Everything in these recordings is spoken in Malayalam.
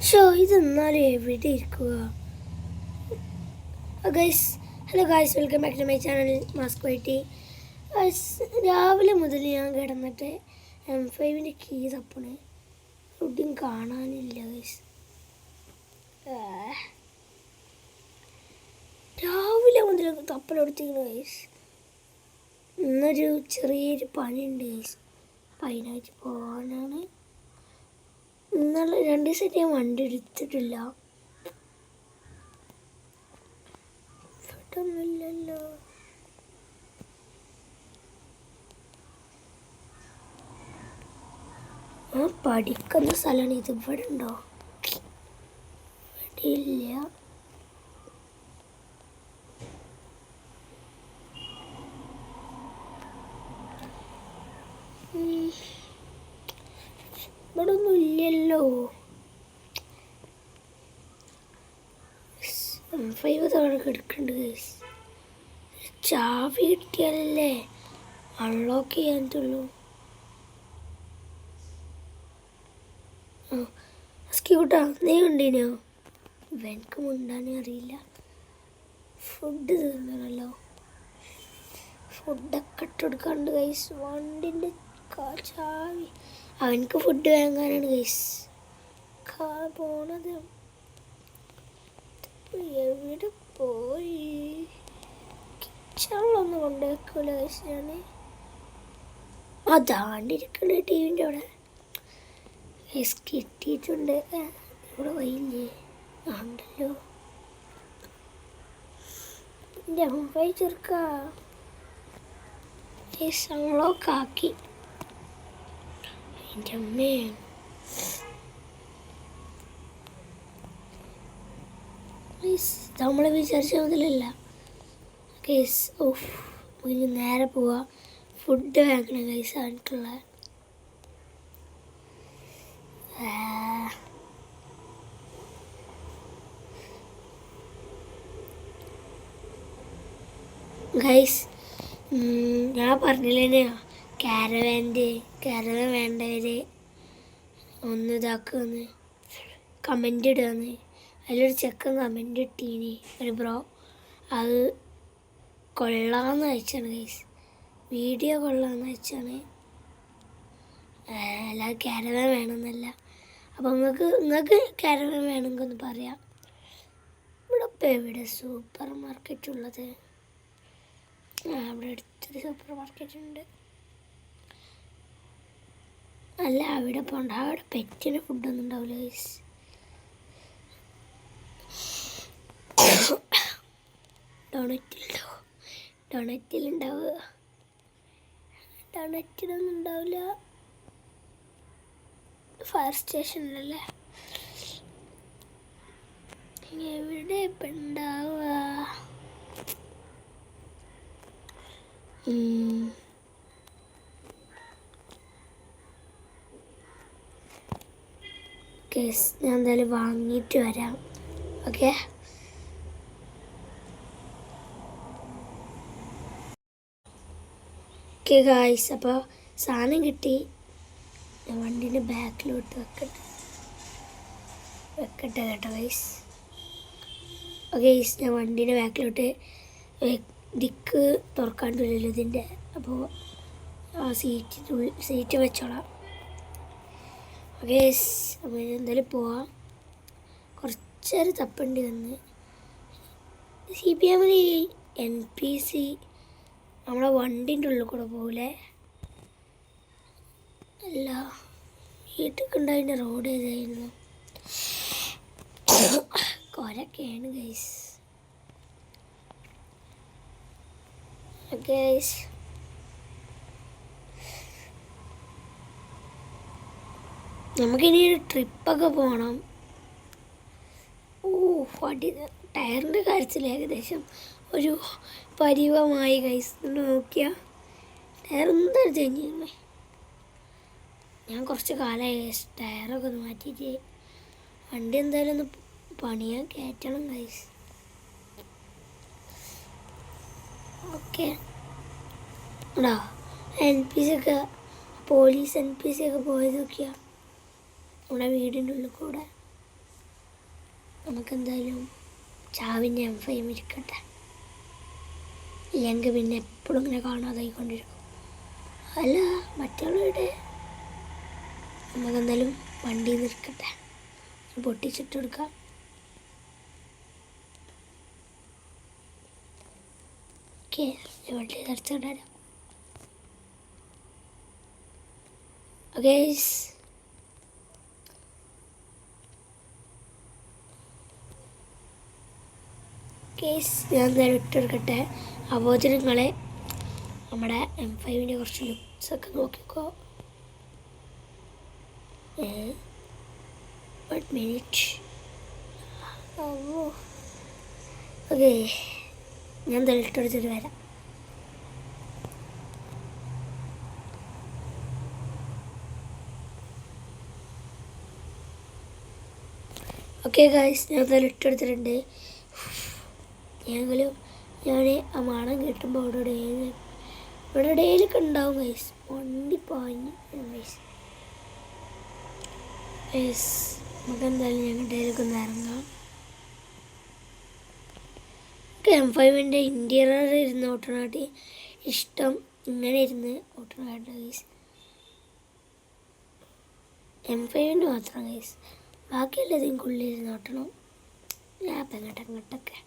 ഷോ ഇതെന്നാലും എവിടെ ഇരിക്കുക? Guys hello guys welcome back to my channel mask വൈറ്റി രാവിലെ മുതൽ ഞാൻ കിടന്നിട്ട് എം ഫൈവിന്റെ കീ തപ്പണ് എവിടെയും കാണാനില്ല ഗൈസ് രാവിലെ മുതൽ തപ്പലെടുത്തിരിക്കുന്നു ഗൈസ് ഇന്നൊരു ചെറിയൊരു പണിയുണ്ട് ഗൈസ് അപ്പം അതിനായിട്ട് പോകാനാണ് ഇന്നലെ രണ്ട് ദിവസമായിട്ട് ഞാൻ വണ്ടി എടുത്തിട്ടില്ല ഇല്ലല്ലോ ആ പഠിക്കുന്ന സ്ഥലമാണ് ഇത്. ഇവിടെ ഉണ്ടോ? ഇല്ല ഉം. ഇവിടെ ഒന്നും ഇല്ലല്ലോ ഫൈവ് തവണ കിടക്കുന്നുണ്ട് ഗൈസ് ചാവി കിട്ടിയാലല്ലേ അൺലോക്ക് ചെയ്യാൻ തുള്ളൂ സ്ക്യൂട്ടാ നീ കണ്ടീനോ ഇവനക്ക് മുണ്ടാനേ അറിയില്ല. ഫുഡ് തിന്നണല്ലോ. ഫുഡൊക്കെ ഇട്ടെടുക്കാണ്ട് കൈസ് വണ്ടിന്റെ ചാവി അവനക്ക് ഫുഡ് വാങ്ങാനാണ് കൈസ് കാ പോണത്. എവിടെ പോയി? കിച്ചണിലൊന്നും കൊണ്ടുവെക്കൂല കൈസ് ഞാൻ അതാണ്ടിരിക്കണ ടി അവിടെ. ഗൈസ് കിട്ടിയിട്ടുണ്ട് ഇവിടെ വൈകില്ലേ? ആണ്ടല്ലോ എന്റെ അമ്മ ചെറുക്ക. ആക്കി. എന്റെ അമ്മേ. നമ്മൾ വിചാരിച്ച മുതലല്ല. കേസ് ഓഫ് നേരെ പോവാ. ഫുഡ് വാങ്ങണ കൈസ് ആയിട്ടുള്ള ഗൈസ് ഞാൻ പറഞ്ഞില്ലേ കാരവാന്റെ കാരവൻ വേണ്ടവര് ഒന്ന് ഇതാക്കുമെന്ന് കമന്റ് ഇടുകയെന്ന് അതിലൊരു ചെക്കൻ കമന്റ് ഇട്ടീനി. ഒരു ബ്രോ അത് കൊള്ളാമെന്ന് വെച്ചാണ് ഗൈസ് വീഡിയോ കൊള്ളാമെന്ന് വെച്ചാണ്. എല്ലാ കാരവൻ വേണമെന്നല്ല. അപ്പോൾ നിങ്ങൾക്ക് നിങ്ങൾക്ക് കാരവൻ വേണമെങ്കിൽ ഒന്ന് പറയാം. ഇവിടെ ഇപ്പോൾ എവിടെ സൂപ്പർ മാർക്കറ്റ് ഉള്ളത്? ആ അവിടെ അടുത്തൊരു സൂപ്പർ മാർക്കറ്റ് ഉണ്ട്. അല്ല അവിടെ പോണ്ട. അവിടെ പെറ്റിന് ഫുഡൊന്നും ഉണ്ടാവില്ല ഗൈസ് ഡോണറ്റിൽ ഡൊണറ്റിലുണ്ടാവുക ഡൊണറ്റിലൊന്നും ഉണ്ടാവില്ല ഫയർ സ്റ്റേഷനിലല്ലേ എവിടെ ഇപ്പം ഉണ്ടാവുക ഞാൻ എന്തായാലും വാങ്ങിയിട്ട് വരാം. ഓക്കെ ഓക്കെ ഗായ്സ് അപ്പോൾ സാധനം കിട്ടി. ഞാൻ വണ്ടീന്റെ ബാക്കിലോട്ട് വെക്കട്ടെ. വെക്കട്ടെ കേട്ടോ ഗൈസ് ഓക്കെ ഗൈസ് ഞാൻ വണ്ടീന്റെ ബാക്കിലോട്ട് ദിക്ക് തുറക്കാണ്ടില്ലല്ലോ ഇതിന്റെ അപ്പോൾ ആ സീറ്റ് സീറ്റ് വെച്ചോളാം. ഓക്കെ ഗൈസ് അപ്പോൾ എന്തായാലും പോവാം. കുറച്ചേരം തപ്പണ്ടി വന്ന്. സി പി എമ്മിൽ എൻ പി സി നമ്മളെ വണ്ടിന്റെ ഉള്ളിൽ കൂടെ പോകില്ലേ അല്ല ഉണ്ടായിരുന്ന റോഡ് ഏതായിരുന്നു? കൊരക്കെയാണ് ഗൈസ് ഗൈസ് നമുക്കിനി ഒരു ട്രിപ്പൊക്കെ പോകണം ഓ വണ്ടി ടയറിന്റെ കാര്യത്തിൽ ഏകദേശം ഒരു പരിവമായി കൈസ് നോക്കിയ. ടയർ എന്താ തെഞ്ഞിരുന്നേ ഞാൻ കുറച്ച് കാലമായി ടയറൊക്കെ ഒന്ന് മാറ്റിയിട്ട് വണ്ടി എന്തായാലും ഒന്ന് പണിയാൻ കയറ്റണം കൈസ് ഓക്കെ. എടാ എൻ പി സി ഒക്കെ പോലീസ് എൻ പി സി ഒക്കെ പോയത് നോക്കിയാ. നമ്മുടെ വീടിന്റെ ഉള്ളിൽ കൂടെ. നമുക്കെന്തായാലും ചാവിന്റെ എം ഫൈം ഇരിക്കട്ടെ. ഇല്ലെങ്കിൽ പിന്നെ എപ്പോഴും ഇങ്ങനെ കാണാതായിക്കൊണ്ടിരിക്കും. അല്ല മറ്റുള്ളവരുടെ നമുക്കെന്തായാലും വണ്ടി നിൽക്കട്ടെ പൊട്ടിച്ചിട്ട് കൊടുക്കാം. ഓക്കെ വണ്ടി നിറച്ചിടാം ഓക്കെ കേസ് ഞാൻ എന്തായാലും ഇട്ടെടുക്കട്ടെ അപ്പോഴത്തേന് നിങ്ങളെ നമ്മുടെ എം ഫൈവിന്റെ കുറച്ച് ലുക്സൊക്കെ നോക്കിക്കോ. ഓക്കെ. ഞാൻ എന്തായാലും ഇട്ടെടുത്തിട്ട് വരാം. ഓക്കെ ഗായ്സ് ഞാൻ തെളിട്ടെടുത്തിട്ടുണ്ട് ഞങ്ങളും ഞാൻ ആ മണം കിട്ടുമ്പോൾ അവിടെ ഡേലി ഇവിടെ ഇടയിലൊക്കെ ഉണ്ടാവും ഗൈസ് വണ്ടി പാഞ്ഞ് ഗൈസ് ഗൈസ് നമുക്ക് എന്തായാലും ഞങ്ങൾ ഇടയിലൊക്കെ ഒന്ന് ഇറങ്ങാം. എം ഫൈവിന്റെ ഇന്റീരിയർ ഇരുന്ന് ഓട്ടനാട്ടി ഇഷ്ടം ഇങ്ങനെ ഇരുന്ന് ഓട്ടനാട്ട് ഗൈസ് എം ഫൈവിന്റെ മാത്രം ഗൈസ് ബാക്കിയെല്ലാത്തിനും ഉള്ളിലിരുന്ന് ഓട്ടണം. ഞാൻ അപ്പം അങ്ങോട്ട്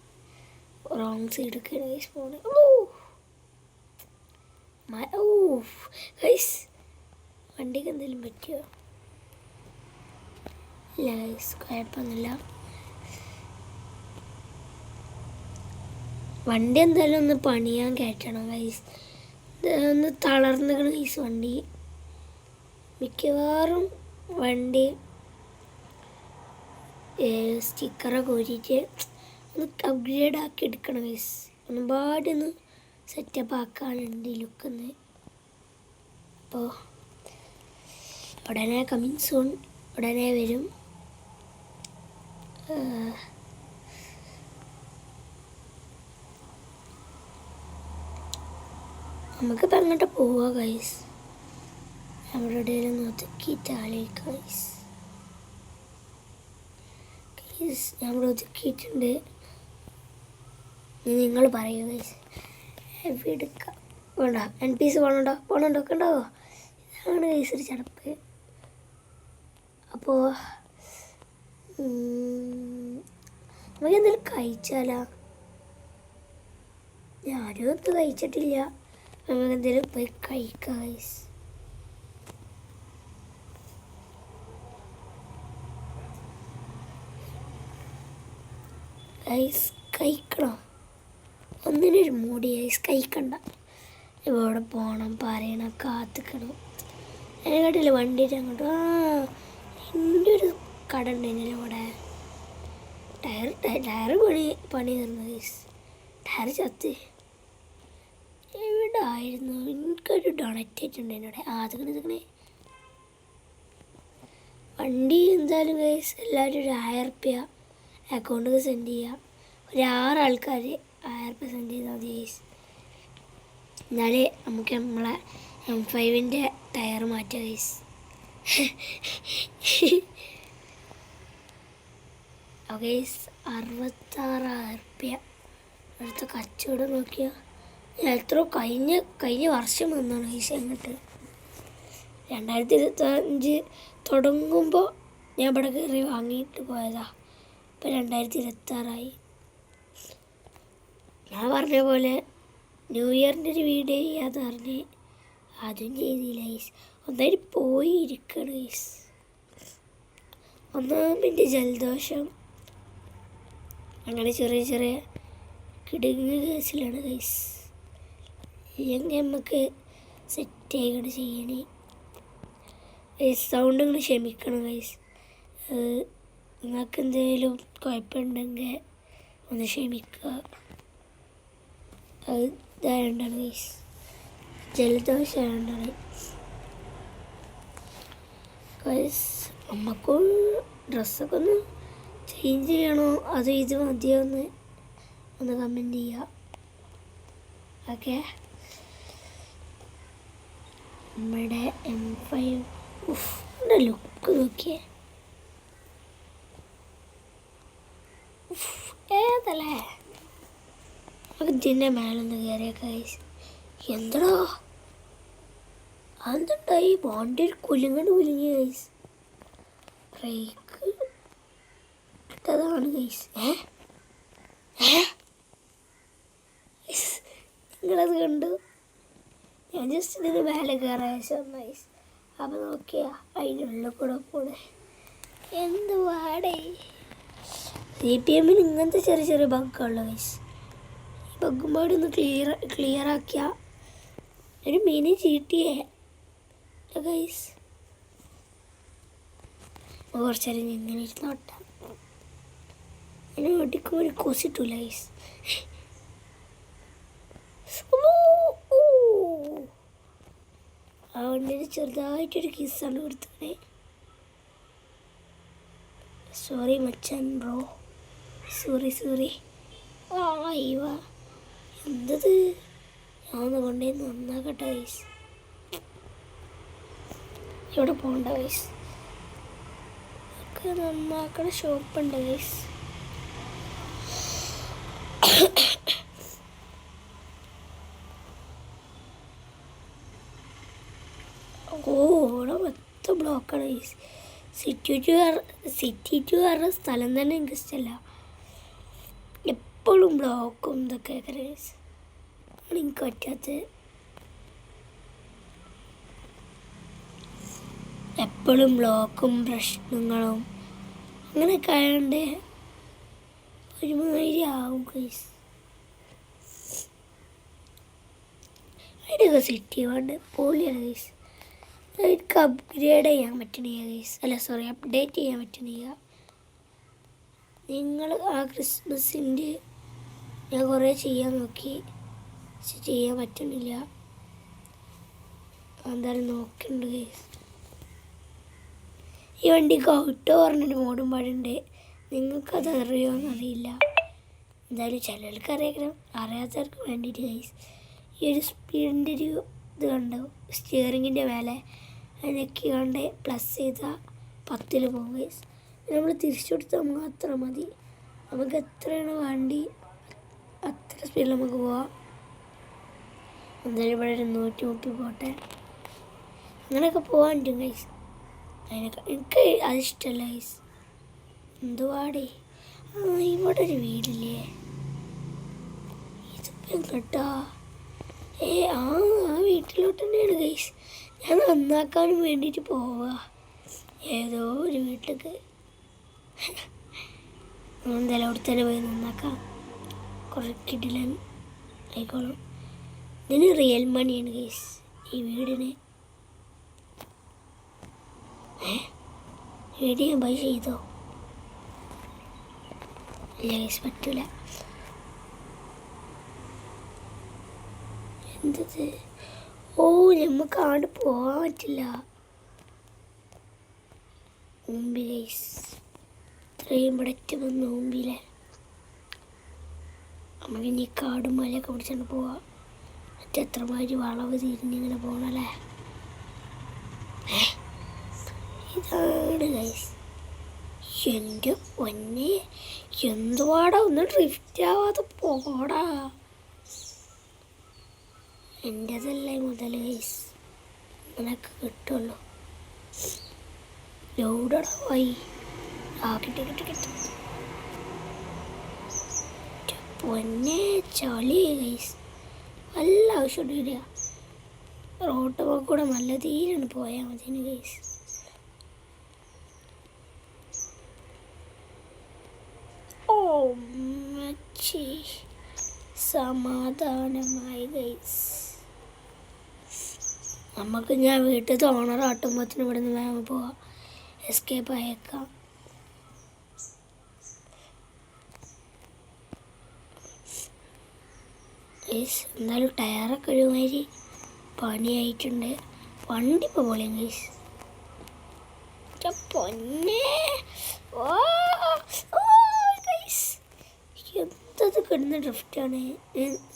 റോങ് സൈഡൊക്കെ ഗൈസ് പോണേ ഓ ഗൈസ് വണ്ടിക്ക് എന്തെങ്കിലും പറ്റിയോ? ഇല്ല ഗൈസ് കുഴപ്പമൊന്നുമില്ല. വണ്ടി എന്തായാലും ഒന്ന് പണിയാൻ കയറ്റണം ഗൈസ് ഒന്ന് തളർന്നിക്കണ ഗൈസ് വണ്ടി. മിക്കവാറും വണ്ടി സ്റ്റിക്കറൊക്കെ ഊരിയിട്ട് ഒന്ന് അപ്ഗ്രേഡ് ആക്കി എടുക്കണം ഗൈസ് ഒരുപാട് ഒന്ന് സെറ്റപ്പ് ആക്കാനുണ്ട് ഈ ലുക്കെന്ന് അപ്പോൾ ഉടനെ കമ്മിങ് സൂൺ ഉടനെ വരും. നമുക്കിപ്പോൾ അങ്ങോട്ട് പോവാ ഗൈസ് നമ്മുടെ ഇടയിൽ ഒന്ന് ഒതുക്കിയിട്ടാളി ഗൈസ് ഗൈസ് നമ്മൾ ഒതുക്കിയിട്ടുണ്ട്. നിങ്ങൾ പറയൂ ഗൈസ് എടുക്കാം വേണ്ട. എൻ പീസ് പോകണുണ്ടോ പോകണുണ്ടോ ഒക്കെ ഉണ്ടാവോ? ഇതാണ് ഗൈസ് ഒരു ചടപ്പ്. അപ്പോൾ നമുക്ക് എന്തെങ്കിലും കഴിച്ചാലോ? ഞാനും ഒന്നും കഴിച്ചിട്ടില്ല. നമുക്ക് എന്തെങ്കിലും പോയി കഴിക്കാം ഗൈസ് ഗൈസ് കഴിക്കണം? ഒന്നിനൊരു മൂടി ഐസ് കഴിക്കണ്ട. ഇവിടെ പോകണം പറയണം കാത്തിക്കണം. അതിനെക്കാട്ടില്ല വണ്ടിയിട്ട് അങ്ങോട്ട്? ആ എന്റെ ഒരു കട ഉണ്ടായിരുന്നില്ല ഇവിടെ ടയർ ടയർ പണി പണി തന്നു ഗൈസ് ടയർ ചത്ത്. എവിടെ ആയിരുന്നു എനിക്കൊരു ഡൊണറ്റ് ആയിട്ടുണ്ടായിരുന്നു എന്നോട് ആദ്യം ഇതുക്കണേ വണ്ടി എന്തായാലും ഗൈസ് എല്ലാവരും ഒരു ആയിരം റുപ്യ അക്കൗണ്ടിൽ സെൻഡ് ചെയ്യുക ഒരു ആറ് ആൾക്കാർ റുപ്യ സെൻഡ് ചെയ്താൽ മതി എന്നാലേ നമുക്ക് നമ്മളെ എം ഫൈവിന്റെ ടയർ മാറ്റാം ഗൈസ് ഗൈസ് അറുപത്താറായിരം റുപ്യ. അടുത്ത കച്ചവടം നോക്കിയ. എത്ര കഴിഞ്ഞ കഴിഞ്ഞ വർഷം വന്നാണ് ഗൈസ് അങ്ങോട്ട്. രണ്ടായിരത്തി ഇരുപത്തഞ്ച് തുടങ്ങുമ്പോൾ ഞാൻ ഇവിടെ കയറി വാങ്ങിയിട്ട് പോയതാ. ഇപ്പം രണ്ടായിരത്തി ഇരുപത്താറായി ഞാൻ പറഞ്ഞ പോലെ ന്യൂ ഇയറിന്റെ ഒരു വീഡിയോ ചെയ്യാന്ന് പറഞ്ഞ് അതും ചെയ്തില്ല ഈസ് ഒന്നായി പോയി ഇരിക്കണം ഗൈസ് ഒന്നാമിന്റെ ജലദോഷം. അങ്ങനെ ചെറിയ ചെറിയ കിടുങ്ങ് കേസിലാണ് ഗൈസ് ഇല്ലെങ്കിൽ നമുക്ക് സെറ്റ് ആയിക്കൊണ്ട് ചെയ്യണേ. ഗൈസ് സൗണ്ട് ഇങ്ങനെ ക്ഷമിക്കണം ഗൈസ് നിങ്ങൾക്ക് എന്തെങ്കിലും കുഴപ്പമുണ്ടെങ്കിൽ ഒന്ന് ക്ഷമിക്കുക. ഇതായതുകൊണ്ടാണ് ഗൈസ് ജലദോഷം ആയതുകൊണ്ടാണ് ഡ്രസ്സൊക്കെ ഒന്ന് ചേഞ്ച് ചെയ്യണോ? അതോ ഇത് മതിയോ ഒന്ന് ഒന്ന് കമന്റ് ചെയ്യുക ഓക്കെ നമ്മുടെ എം ഫൈവ് ഉഫിന്റെ ലുക്ക് നോക്കിയേ. ഏതല്ലേ? ഇതിന്റെ മേലൊന്ന് കയറിയൊക്കെ ഗൈസ് എന്തടാ? അതെന്താ ഈ വണ്ടി ഒരു കുലുങ്ങണ്ട് കുലുങ്ങി കൈസ് ഇട്ടതാണ് ഗൈസ് ഏ? നിങ്ങളത് കണ്ടു? ഞാൻ ജസ്റ്റ് ഇതിന് മേലെ കയറാൻ ഗൈസ് അപ്പം നോക്കിയാ അതിനുള്ള കൂടെ പോണേ. എന്ത് വാടേ സി പി എമ്മിന് ഇങ്ങനത്തെ ചെറിയ ചെറിയ ബഗ്ഗുള്ള ഗൈസ് ഈ ഒന്ന് ക്ലിയർ ക്ലിയർ ആക്കിയ. ഒരു മിനി ചീട്ടിയേ ഗൈസ് കുറച്ച് നേരം ഇരുന്ന് ഇങ്ങനെ ഇരുന്നോട്ടാം എന്നെ ഓടിക്കുമ്പോൾ ഒരു കൊസിട്ടില്ല ഗൈസ് അവന്റെ ചെറുതായിട്ടൊരു കിസ്സാണ് കൊടുത്തത് സോറി മച്ചൻ ബ്രോ സോറി സോറി ആ അയ്യവ എന്തത്? ഞാൻ കൊണ്ടേ നന്നാക്കട്ടെ വൈസ് ഇവിടെ പോകണ്ട വൈസ് നന്നാക്കണ ഷോപ്പുണ്ട് വൈസ് ഓ മൊത്തം ബ്ലോക്കാണ് സിറ്റി ടു സിറ്റി ടു പറഞ്ഞ സ്ഥലം തന്നെ എനിക്ക് ഇഷ്ടമല്ല എപ്പോഴും ബ്ലോക്കും ഇതൊക്കെ ഗ്രേസ് എനിക്ക് പറ്റാത്തത്. എപ്പോഴും ബ്ലോക്കും പ്രശ്നങ്ങളും അങ്ങനെയൊക്കെ ആയതുകൊണ്ട് ഒരുമാതിരി ആവും ഗ്രേസ് അതിന്റെയൊക്കെ സിറ്റി വേണ്ട പോലെയാണ് ഗ്രേസ് എനിക്ക് അപ്ഗ്രേഡ് ചെയ്യാൻ പറ്റണില്ല ഗ്രേസ് അല്ല സോറി അപ്ഡേറ്റ് ചെയ്യാൻ പറ്റണില്ല. നിങ്ങൾ ആ ക്രിസ്മസിന്റെ ഞാൻ കുറേ ചെയ്യാൻ നോക്കി. പക്ഷെ ചെയ്യാൻ പറ്റുന്നില്ല. എന്തായാലും നോക്കുന്നുണ്ട് ഈ വണ്ടിക്ക് ഔട്ടോ പറഞ്ഞിട്ട് മോഡും പാടുണ്ട്. നിങ്ങൾക്കത് അറിയുമോ അറിയില്ല. എന്തായാലും ചിലർക്ക് അറിയാം. അറിയാത്തവർക്ക് വേണ്ടിയിട്ട് ഗൈസ് ഈ ഒരു സ്പീഡിന്റെ ഒരു ഇത് കണ്ടോ? സ്റ്റിയറിങ്ങിന്റെ മേലെ അതിനൊക്കെ കണ്ട് പ്ലസ് ചെയ്താൽ പത്തിൽ പോകും ഗൈസ് നമ്മൾ തിരിച്ചു കൊടുത്താൽ മാത്രം മതി. നമുക്ക് എത്രയാണ് വണ്ടി സ്പീഡിൽ നമുക്ക് പോവാം. എന്തായാലും ഇവിടെ ഒരു നൂറ്റി മുപ്പി പോട്ടെ. അങ്ങനെയൊക്കെ പറ്റും ഗൈസ് അതിനൊക്കെ എനിക്ക് അതിഷ്ടമല്ല ഗൈസ് എന്തുവാടേ? ഇവിടെ ഒരു വീടില്ലേ? കേട്ടോ ഏ ആ ആ വീട്ടിലോട്ട് തന്നെയാണ് ഗൈസ് ഞാൻ നന്നാക്കാനും വേണ്ടിയിട്ട് പോവുക ഏതോ ഒരു വീട്ടിലേക്ക്. എന്തായാലും അവിടെ തന്നെ പോയി നന്നാക്കാം. കുറേ കിടിലൻ ആയിക്കോളും. ഇതിന് റിയൽ മണിയാണ് ഗൈസ് ഈ വീടിന്. വീട് ഞാൻ ബൈ ചെയ്തോ? ഇല്ല പറ്റൂല. എന്തത് ഓ നമുക്ക് ആണ്ട് പോകാൻ പറ്റില്ല. മുമ്പിൽ ഇത്രയും ഇവിടെ വന്ന് മുമ്പിലെ. നമുക്ക് ഇനി കാടും മലയൊക്കെ പിടിച്ചോണ്ട് പോവാം. മറ്റെത്രമാതിരി വളവ് തിരിഞ്ഞിങ്ങനെ പോകണല്ലേ ഇതാണ് ഗൈസ് എന്റെ പൊന്നെ എന്തുവാടാ ഒന്ന് ഡ്രിഫ്റ്റ് ആവാതെ പോടാ. എന്റെതല്ലേ മുതൽ ഗൈസ് നിനക്ക് കിട്ടുള്ളൂ. ലോഡടാ പോയി ആ കിട്ടി കിട്ടി കിട്ടി പൊന്നെ ചളി ഗൈസ് നല്ല ആവശ്യമുണ്ട് വരിക. റോട്ട് കൂടെ നല്ല തീരാണ് പോയാൽ മതി ഗൈസ് ഓ മച്ചി സമാധാനമായി ഗൈസ് നമുക്ക് ഞാൻ വീട്ടിൽ ഓണർ ആട്ടുമ്പോഴത്തേനും ഇവിടെ നിന്ന് വേഗം പോവാം. എസ്കേപ്പ് അയക്കാം ഗൈസ് എന്തായാലും ടയറൊക്കെ ഒരുമാതിരി പണിയായിട്ടുണ്ട്. വണ്ടി പൊളിയും ഗൈസ് ഓ ഗൈസ് എന്തത് കിടന്ന ഡ്രിഫ്റ്റാണ്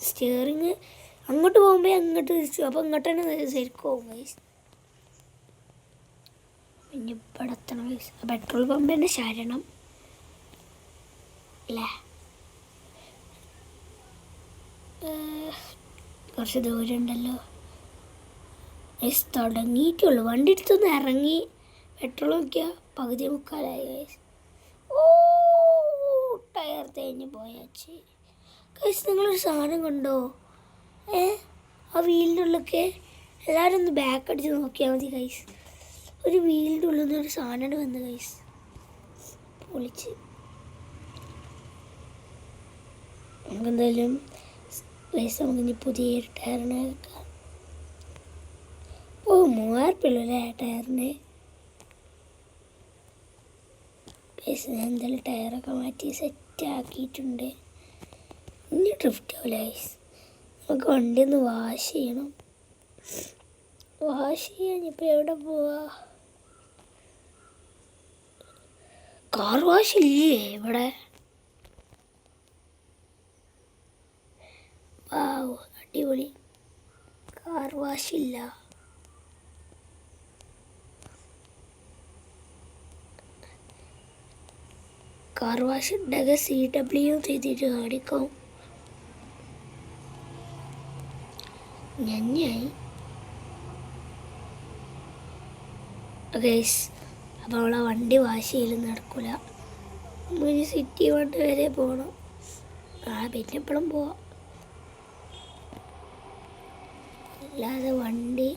സ്റ്റിയറിങ് അങ്ങോട്ട് പോകുമ്പോൾ അങ്ങോട്ട് തിരിച്ചു. അപ്പോൾ ഇങ്ങോട്ട് തന്നെ ശരിക്കും ഗൈസ് പിന്നെ ഇവിടെ എത്തണം ഗൈസ് പെട്രോൾ പമ്പ് തന്നെ ശരണം. അല്ലേ? കുറച്ച് ദൂരം ഉണ്ടല്ലോ ഗൈസ് തുടങ്ങിയിട്ടുള്ളൂ വണ്ടി എടുത്തൊന്ന് ഇറങ്ങി പെട്രോൾ നോക്കിയാൽ പകുതി മുക്കാലായി ഗൈസ് ഓ ടയർ തേഞ്ഞ് പോയാച്ചി. ഗൈസ് നിങ്ങളൊരു സാധനം കണ്ടോ? ഏ ആ വീലിന്റെ ഉള്ളിലൊക്കെ എല്ലാവരും ഒന്ന് ബാക്ക് അടിച്ച് നോക്കിയാൽ മതി ഗൈസ് ഒരു വീലിന്റെ ഉള്ളിൽ ഒരു സാധനം വന്ന് ഗൈസ് പൊളിച്ച്. നമുക്കെന്തായാലും പൈസ നമുക്കിനി പുതിയൊരു ടയറിന് വെക്കാം ഓ മൂവായിരം അല്ലേ ടയറിന് പൈസ ഞാൻ എന്തായാലും ടയറൊക്കെ മാറ്റി സെറ്റ് ആക്കിയിട്ടുണ്ട്. ഇനി ഡ്രിഫ്റ്റ് ആവില്ല നമുക്ക് വണ്ടി ഒന്ന് വാഷ് ചെയ്യണം. വാഷ് ചെയ്യാൻ ഇപ്പോൾ എവിടെ പോവാ? കാർ വാഷ് ഇല്ലേ ഇവിടെ? വാവ് അടിപൊളി. കാർ വാഷ് ഇല്ല. കാർ വാഷ് ഉണ്ടെങ്കിൽ സി ഡബ്ല്യു ചെയ്തിട്ട് കാണിക്കും. ഞഞ്ഞായി ഗൈസ് അപ്പോൾ അവളെ വണ്ടി വാഷ് ചെയ്യലും നടക്കില്ല നമുക്ക് സിറ്റി വണ്ടി വരെ പോകണം ആ പിന്നെ എപ്പോഴും പോവാം. അല്ലാതെ വണ്ടി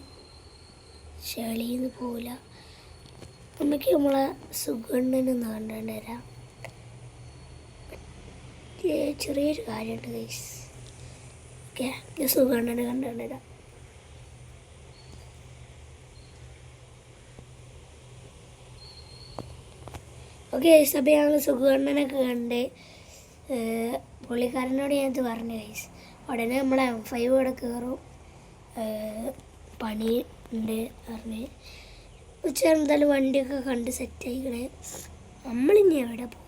ചെളിന്ന് പോവില്ല നമുക്ക് നമ്മളെ സുഗണ്ണനൊന്ന് കണ്ടുകൊണ്ട് വരാം. ചെറിയൊരു കാര്യമുണ്ട് ഗൈസ്. ഓക്കെ ഞാൻ സുഗണ്ണനെ കണ്ടുകൊണ്ട് വരാം. ഓക്കെ ഗൈസ് അപ്പോൾ ഞങ്ങൾ സുഗണ്ണനൊക്കെ കണ്ട് പുള്ളിക്കാരനോട് ഞാനത് പറഞ്ഞു ഗൈസ്. ഉടനെ നമ്മളെ എം ഫൈവ് ഇവിടെ കയറും പണി ഉണ്ട് പറഞ്ഞ്. ഉച്ച എന്തായാലും വണ്ടിയൊക്കെ കണ്ട് സെറ്റ് ആയിക്കണേ. നമ്മളിനി എവിടെ പോകും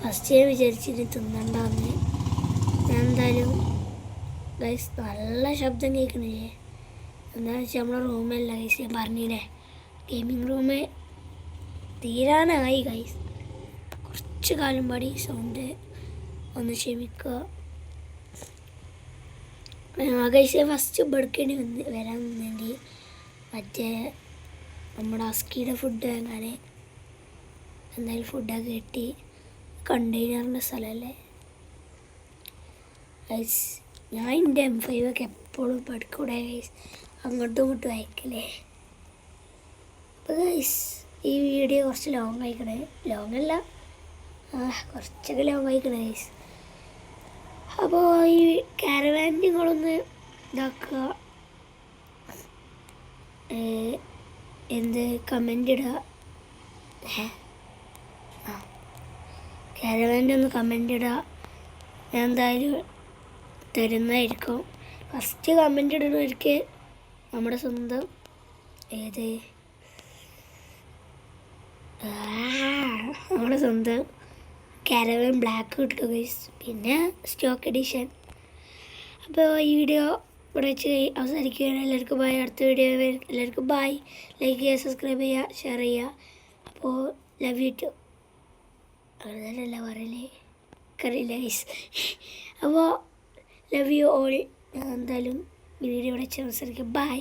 ഫസ്റ്റ് ഞാൻ വിചാരിച്ചിട്ട് തിന്നണ്ടെന്ന്. ഞാൻ എന്തായാലും ഗൈസ് നല്ല ശബ്ദം കേൾക്കണില്ലേ എന്താണെന്ന് വെച്ചാൽ നമ്മളെ റൂമല്ല ഗൈസ് ഞാൻ പറഞ്ഞില്ലേ? ഗെയിമിംഗ് റൂമ് തീരാനായി ഗൈസ് കുറച്ച് കാലം പാടി സൗണ്ട് ഒന്ന് ക്ഷമിക്കുക. ആകേശ ഫസ്റ്റ് ബടുക്കേണ്ടി വന്ന് വരാൻ വേണ്ടി മറ്റേ നമ്മുടെ അസ്കിയുടെ ഫുഡ് അങ്ങനെ എന്തായാലും ഫുഡൊക്കെ കിട്ടി. കണ്ടെയ്നറിന്റെ സ്ഥലമല്ലേ ഗൈസ് ഞാൻ എന്റെ എം ഫൈവ് ഒക്കെ എപ്പോഴും പഠിക്കൂടെ ഗൈസ് അങ്ങോട്ടും ഇങ്ങോട്ടും അയക്കലേ അപ്പോൾ ഗൈസ് ഈ വീഡിയോ കുറച്ച് ലോങ് ആയിക്കണേ. ലോങ് അല്ല. കുറച്ചൊക്കെ ലോങ് ആയിക്കണേ ഗൈസ് അപ്പോൾ ഈ കാരവാൻ നിങ്ങളൊന്ന് ഇതാക്കുക എന്ത് കമന്റ് ഇടുക കാരവാന്റെ ഒന്ന് കമന്റ് ഇടുക ഞാൻ എന്തായാലും തരുന്നതായിരിക്കും. ഫസ്റ്റ് കമന്റ് ഇടുന്നവർക്ക് നമ്മുടെ സ്വന്തം ഏത്? നമ്മുടെ സ്വന്തം കാരവൻ ബ്ലാക്ക് കിട്ടും ഗൈസ് പിന്നെ സ്റ്റോക്ക് എഡിഷൻ അപ്പോൾ ഈ വീഡിയോ ഇവിടെ വെച്ച് അവസാനിക്കുകയാണ്. എല്ലാവർക്കും ബൈ അടുത്ത വീഡിയോ എല്ലാവർക്കും ബൈ ലൈക്ക് ചെയ്യുക സബ്സ്ക്രൈബ് ചെയ്യുക ഷെയർ ചെയ്യുക. അപ്പോൾ ലവ് യു ടു അങ്ങനെയല്ല പറയലേ. കറിയില്ല ഗൈസ് അപ്പോൾ ലവ് യു ഓൾ എന്തായാലും വീഡിയോ ഇവിടെ വെച്ച് അവസാനിക്കും. ബൈ